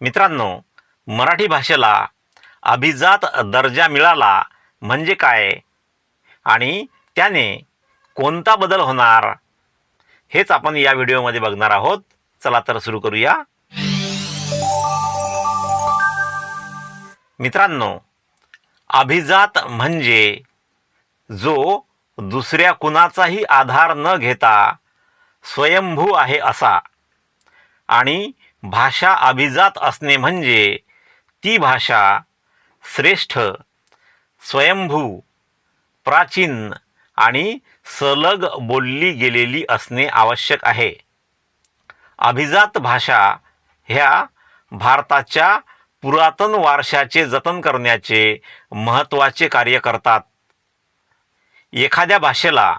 मित्रांनो मराठी भाषेला अभिजात दर्जा मिळाला म्हणजे काय? आणि त्याने कोणता बदल होणार? हेच आपण या व्हिडिओमध्ये बघणार आहोत. चला तर सुरू करूया. मित्रांनो अभिजात म्हणजे जो दुसऱ्या कुणाचाही आधार न घेता स्वयंभू आहे असा. आणि भाषा अभिजात असणे म्हणजे ती भाषा श्रेष्ठ स्वयंभू प्राचीन आणि सलग बोलली गेलेली असणे आवश्यक आहे. अभिजात भाषा ह्या भारताच्या पुरातन वारशाचे जतन करण्याचे महत्त्वाचे कार्य करतात. एखाद्या भाषेला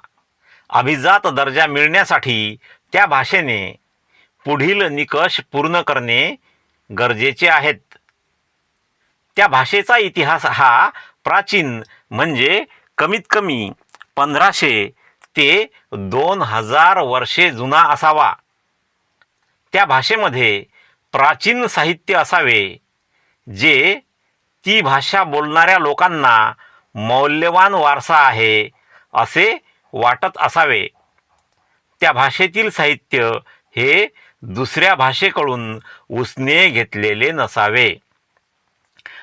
अभिजात दर्जा मिळण्यासाठी त्या भाषेने पुढील निकष पूर्ण करणे गरजेचे आहेत. त्या भाषेचा इतिहास हा प्राचीन म्हणजे कमीत कमी पंधराशे ते दोन हजार वर्षे जुना असावा. त्या भाषेमध्ये प्राचीन साहित्य असावे जे ती भाषा बोलणाऱ्या लोकांना मौल्यवान वारसा आहे असे वाटत असावे. त्या भाषेतील साहित्य हे दुसऱ्या भाषेकडून उसने घेतलेले नसावे.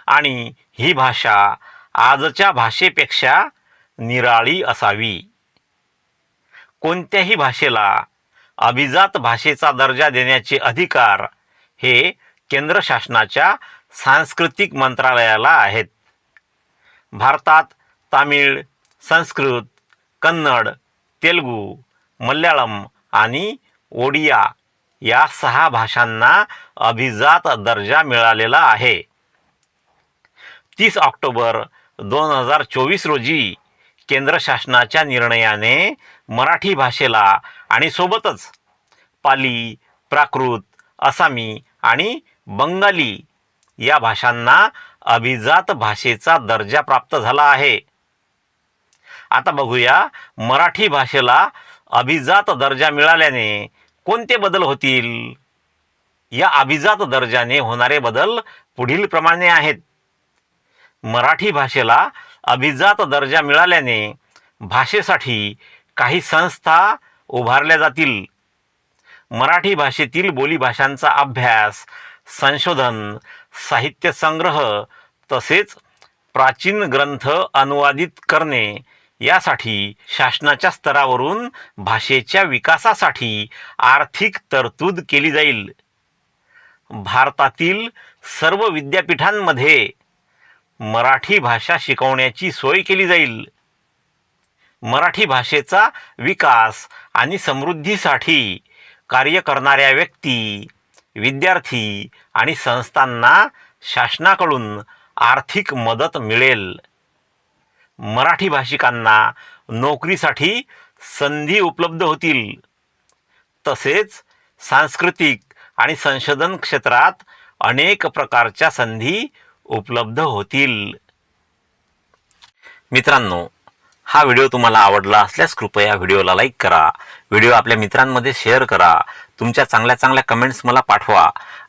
आणि ही भाषा आजच्या भाषेपेक्षा निराळी असावी. कोणत्याही भाषेला अभिजात भाषेचा दर्जा देण्याचे अधिकार हे केंद्र शासनाच्या सांस्कृतिक मंत्रालयाला आहेत. भारतात तामिळ संस्कृत कन्नड तेलुगू मल्याळम आणि ओडिया या सहा भाषांना अभिजात दर्जा मिळालेला आहे. तीस ऑक्टोबर दोन हजार चोवीस रोजी केंद्र शासनाच्या निर्णयाने मराठी भाषेला आणि सोबतच पाली प्राकृत आसामी आणि बंगाली या भाषांना अभिजात भाषेचा दर्जा प्राप्त झाला आहे. आता बघूया मराठी भाषेला अभिजात दर्जा मिळाल्याने कोणते बदल होतील? या अभिजात दर्जाने होणारे बदल पुढील प्रमाणे आहेत. मराठी भाषेला अभिजात दर्जा मिळाल्याने भाषेसाठी काही संस्था उभारल्या जातील. मराठी भाषेतील बोलीभाषांचा अभ्यास संशोधन साहित्य संग्रह तसेच प्राचीन ग्रंथ अनुवादित करणे यासाठी शासनाच्या स्तरावरून भाषेच्या विकासासाठी आर्थिक तरतूद केली जाईल. भारतातील सर्व विद्यापीठांमध्ये मराठी भाषा शिकवण्याची सोय केली जाईल. मराठी भाषेचा विकास आणि समृद्धीसाठी कार्य करणाऱ्या व्यक्ती विद्यार्थी आणि संस्थांना शासनाकडून आर्थिक मदत मिळेल. मराठी भाषिकांना नोकरीसाठी संधी उपलब्ध होतील. तसेच सांस्कृतिक आणि संशोधन क्षेत्रात अनेक प्रकारच्या संधी उपलब्ध होतील. मित्रांनो हा व्हिडिओ तुम्हाला आवडला असल्यास कृपया व्हिडिओला लाईक करा. व्हिडिओ आपल्या मित्रांमध्ये शेअर करा. तुमच्या चांगल्या चांगल्या कमेंट्स मला पाठवा.